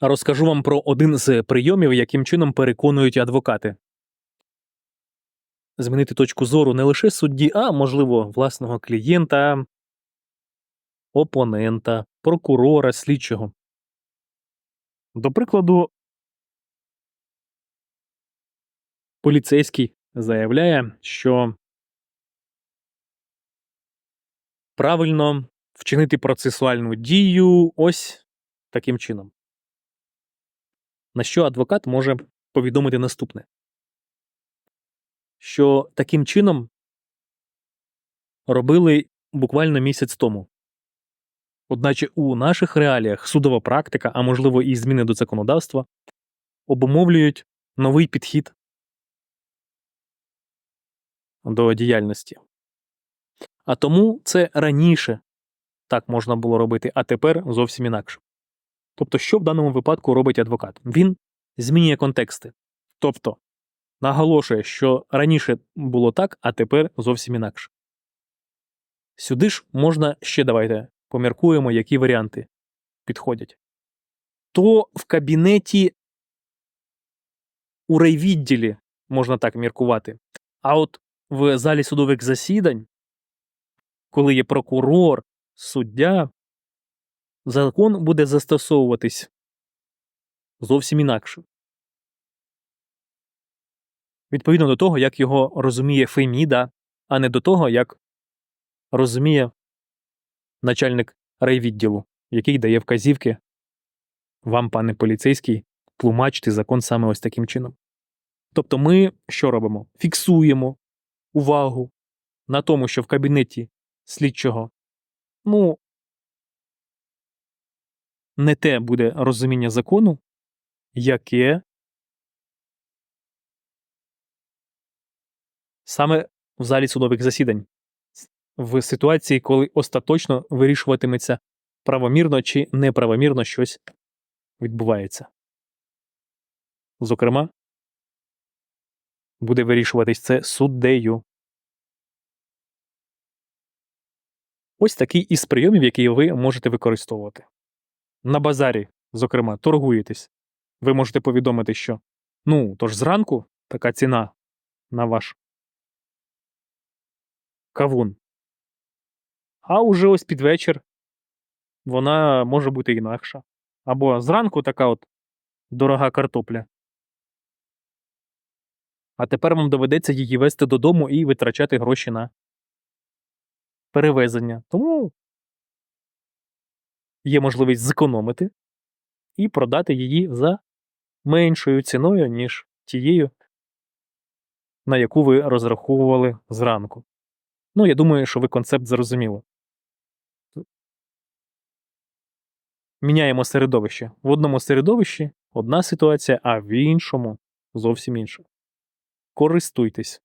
Розкажу вам про один з прийомів, яким чином переконують адвокати. Змінити точку зору не лише судді, а можливо, власного клієнта, опонента, прокурора, слідчого. До прикладу, поліцейський заявляє, що правильно вчинити процесуальну дію ось таким чином. На що адвокат може повідомити наступне: що таким чином робили буквально місяць тому. Одначе у наших реаліях судова практика, а можливо і зміни до законодавства, обумовлюють новий підхід до діяльності. А тому це раніше так можна було робити, а тепер зовсім інакше. Тобто, що в даному випадку робить адвокат? Він змінює контексти. Тобто наголошує, що раніше було так, а тепер зовсім інакше. Сюди ж можна ще давайте поміркуємо, які варіанти підходять. То в кабінеті у райвідділі можна так міркувати. А от в залі судових засідань, коли є прокурор, суддя, закон буде застосовуватись зовсім інакше. Відповідно до того, як його розуміє Феміда, а не до того, як розуміє начальник райвідділу, який дає вказівки вам, пане поліцейський, тлумачити закон саме ось таким чином. Тобто ми що робимо? Фіксуємо увагу на тому, що в кабінеті слідчого, ну, не те буде розуміння закону, яке саме в залі судових засідань, в ситуації, коли остаточно вирішуватиметься правомірно чи неправомірно щось відбувається. Зокрема, буде вирішуватись це суддею. Ось такий із прийомів, який ви можете використовувати. На базарі, зокрема, торгуєтесь. Ви можете повідомити, що ну, тож зранку така ціна на ваш кавун. А уже ось під вечір вона може бути інакша. Або зранку така от дорога картопля. А тепер вам доведеться її вести додому і витрачати гроші на перевезення. Тому є можливість зекономити і продати її за меншою ціною, ніж тією, на яку ви розраховували зранку. Ну, я думаю, що ви концепт зрозуміли. Міняємо середовище. В одному середовищі одна ситуація, а в іншому зовсім інша. Користуйтесь.